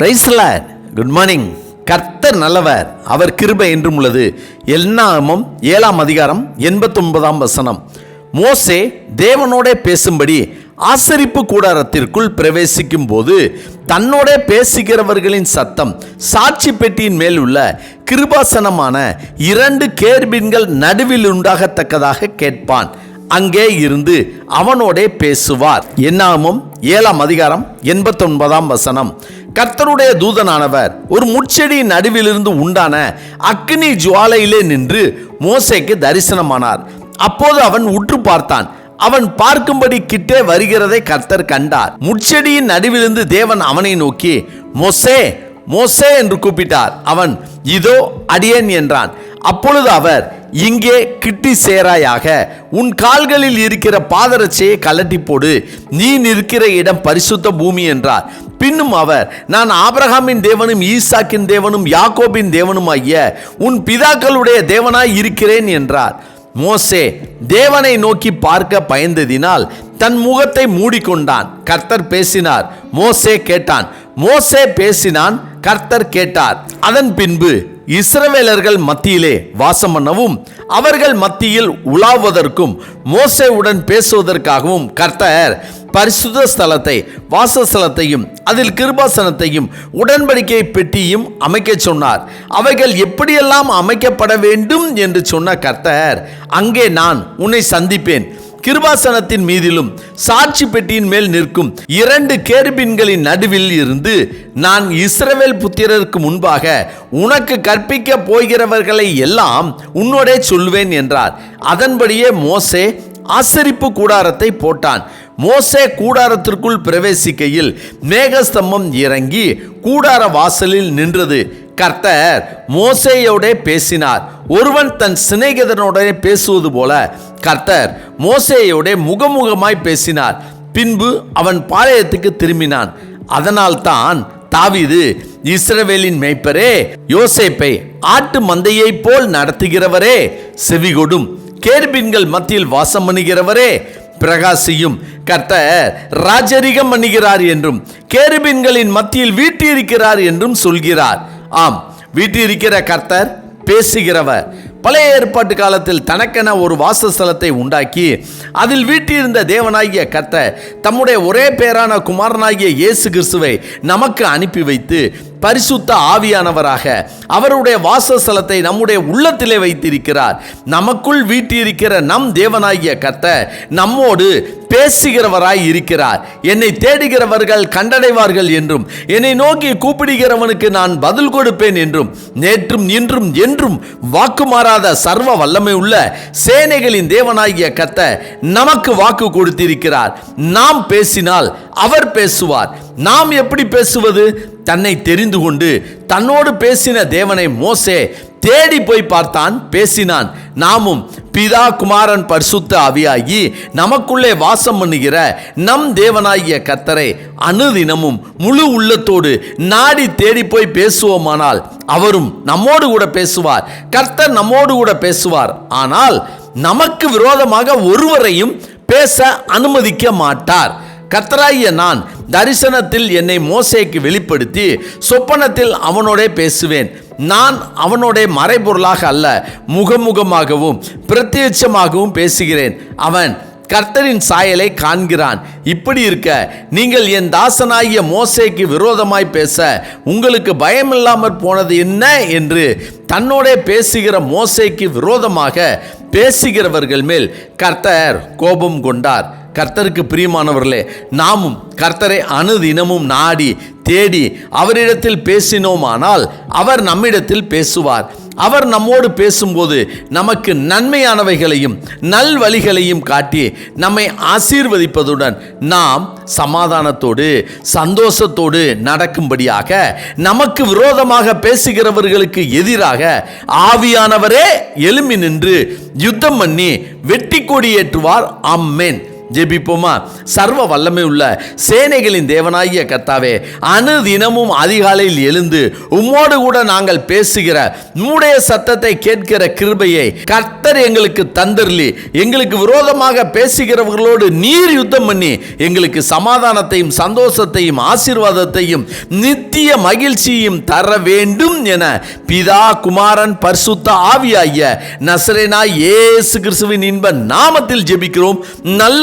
பிரைஸ்ல good morning கர்த்தர் நல்லவர். அவர் கிருபை என்றும் உள்ளது. என்னாமம் ஏழாம் அதிகாரம் எண்பத்தொன்பதாம் வசனம். மோசே தேவனோட பேசும்படி ஆசரிப்பு கூடாரத்திற்குள் பிரவேசிக்கும் போது தன்னோட பேசுகிறவர்களின் சத்தம் சாட்சி பெட்டியின் மேல் உள்ள கிருபாசனமான இரண்டு கேர்பின்கள் நடுவில் உண்டாகத்தக்கதாக கேட்பான். அங்கே இருந்து அவனோடே பேசுவார். என்னாமும் ஏழாம் அதிகாரம் எண்பத்தொன்பதாம் வசனம். கர்த்தருடைய தூதனானவர் ஒரு முட்செடியின் நடுவிலிருந்து உண்டான அக்னி ஜுவாலையிலே நின்று மோசைக்கு தரிசனமானார். அப்போது அவன் உற்று பார்த்தான். அவன் பார்க்கும்படி கிட்டே வருகிறதை கர்த்தர் கண்டார். முட்செடியின் நடுவிலிருந்து தேவன் அவனை நோக்கி மோசே மோசே என்று கூப்பிட்டார். அவன் இதோ அடியேன் என்றான். அப்பொழுது அவர் இங்கே கிட்டி சேராயாக உன் கால்களில் இருக்கிற பாதரட்சையை கலட்டி போடு நீ நிற்கிற இடம் பரிசுத்த பூமி என்றார். பின்னும் அவர் நான் ஆபிரகாமின் தேவனும் ஈசாக்கின் தேவனும் யாக்கோபின் தேவனும் ஆகிய உன் பிதாக்களுடைய தேவனாய் இருக்கிறேன் என்றார். மோசே தேவனை நோக்கி பார்க்க பயந்ததினால் தன் முகத்தை மூடிக்கொண்டான். கர்த்தர் பேசினார். மோசே கேட்டான். மோசே பேசினான். கர்த்தர் கேட்டார். அதன் பின்பு இஸ்ரவேலர்கள் மத்தியிலே வாசம் பண்ணவும் அவர்கள் மத்தியில் உலாவதற்கும் மோசேவுடன் பேசுவதற்காகவும் கர்த்தர் பரிசுத்த ஸ்தலத்தை வாசஸ்தலத்தையும் அதில் கிருபாசனத்தையும் உடன்படிக்கை பெட்டியும் அமைக்க சொன்னார். அவைகள் எப்படியெல்லாம் அமைக்கப்பட வேண்டும் என்று சொன்ன கர்த்தர் அங்கே நான் உன்னை சந்திப்பேன். கிருபாசனத்தின் மீதிலும் சாட்சி பெட்டியின் மேல் நிற்கும் இரண்டு கேர்பின்களின் நடுவில் இருந்து நான் இஸ்ரவேல் புத்திரருக்கு முன்பாக உனக்கு கற்பிக்க போகிறவர்களை எல்லாம் உன்னோடே சொல்வேன் என்றார். அதன்படியே மோசே ஆசரிப்பு கூடாரத்தை போட்டான். மோசே கூடாரத்திற்குள் பிரவேசிக்கையில் மேகஸ்தம்பம் இறங்கி கூடார வாசலில் நின்றது. கர்த்தர் மோசேயோட பேசினார். ஒருவன் தன் சிநேகிதனோட பேசுவது போல கர்த்தர் மோசேயோட முகமுகமாய் பேசினார். பின்பு அவன் பாளையத்துக்கு திரும்பினான். அதனால்தான் தாவீது இஸ்ரவேலின் மேய்ப்பரே யோசேப்பை ஆட்டு மந்தையைப் போல் நடத்துகிறவரே செவிகொடும். கேர்பின்கள் மத்தியில் வாசம் பண்ணுகிறவரே பிரகாசியும். கர்த்தர் ராஜரிகம் பண்ணுகிறார் என்றும் கேருபின்களின் மத்தியில் வீட்டியிருக்கிறார் என்றும் சொல்கிறார். ஆம் வீட்டியிருக்கிற கர்த்தர் பேசுகிறவர். பழைய ஏற்பாட்டு காலத்தில் தனக்கென ஒரு வாசஸ்தலத்தை உண்டாக்கி அதில் வீட்டிருந்த தேவனாகிய கர்த்தர் தம்முடைய ஒரே பேரான குமாரனாகிய இயேசு கிறிஸ்துவை நமக்கு அனுப்பி வைத்து பரிசுத்த ஆவியானவராக அவருடைய வாசஸ்தலத்தை நம்முடைய உள்ளத்திலே வைத்திருக்கிறார். நமக்குள் வீட்டிருக்கிற நம் தேவனாகிய கர்த்தர் நம்மோடு பேசுகிறவராய் இருக்கிறார். என்னை தேடுகிறவர்கள் கண்டடைவார்கள் என்றும் என்னை நோக்கி கூப்பிடுகிறவனுக்கு நான் பதில் கொடுப்பேன் என்றும் நேற்றும் இன்றும் என்றும் வாக்குமாறாத சர்வ வல்லமை உள்ள சேனைகளின் தேவனாகிய கத்த நமக்கு வாக்கு கொடுத்திருக்கிறார். நாம் பேசினால் அவர் பேசுவார். நாம் எப்படி பேசுவது? தன்னை தெரிந்து கொண்டு தன்னோடு பேசின தேவனை மோசே தேடி போய் பார்த்தான் பேசினான். நாமும் பிதா குமாரன் பரிசுத்த அவியாகி நமக்குள்ளே வாசம் பண்ணுகிற நம் தேவனாகிய கத்தரை அனுதினமும் முழு உள்ளத்தோடு நாடி தேடி போய் பேசுவோமானால் அவரும் நம்மோடு கூட பேசுவார். கர்த்தர் நம்மோடு கூட பேசுவார். ஆனால் நமக்கு விரோதமாக ஒருவரையும் பேச அனுமதிக்க மாட்டார். கத்தராகிய நான் தரிசனத்தில் என்னை மோசேக்கு வெளிப்படுத்தி சொப்பனத்தில் அவனோடே பேசுவேன். நான் அவனுடைய மறைபொருளாக அல்ல முகமுகமாகவும் பிரத்யட்சமாகவும் பேசுகிறேன். அவன் கர்த்தரின் சாயலை காண்கிறான். இப்படி இருக்க நீங்கள் என் தாசனாகிய மோசைக்கு விரோதமாய் பேச உங்களுக்கு பயமில்லாமற் போனது என்ன என்று தன்னோட பேசுகிற மோசைக்கு விரோதமாக பேசுகிறவர்கள் மேல் கர்த்தர் கோபம் கொண்டார். கர்த்தருக்கு பிரியமானவர்களே நாமும் கர்த்தரை அணுதினமும் நாடி தேடி அவரிடத்தில் பேசினோமானால் அவர் நம்மிடத்தில் பேசுவார். அவர் நம்மோடு பேசும்போது நமக்கு நன்மையானவைகளையும் நல்வழிகளையும் காட்டி நம்மை ஆசீர்வதிப்பதுடன் நாம் சமாதானத்தோடு சந்தோஷத்தோடு நடக்கும்படியாக நமக்கு விரோதமாக பேசுகிறவர்களுக்கு எதிராக ஆவியானவரே எழும்பி நின்று யுத்தம் பண்ணி வெட்டி கொடியேற்றுவார். அம்மேன் ஜெபிப்போமா? சர்வ வல்லமை உள்ள சேனைகளின் தேவனாகிய கர்த்தாவே அனுதினமும் அதிகாலையில் எழுந்து உம்மோடு கூட நாங்கள் பேசுகிற உம்முடைய சத்தத்தை கேட்கிற கிருபையை கர்த்தர் எங்களுக்கு தந்தர்லி எங்களுக்கு விரோதமாக பேசுகிறவர்களோடு நீர் யுத்தம் பண்ணி எங்களுக்கு சமாதானத்தையும் சந்தோஷத்தையும் ஆசீர்வாதத்தையும் நித்திய மகிழ்ச்சியையும் தர வேண்டும் என பிதா குமாரன் பரிசுத்த ஆவியாகிய நசரேனா இயேசு கிறிஸ்துவின் இன்ப நாமத்தில் ஜெபிக்கிறோம். நல்ல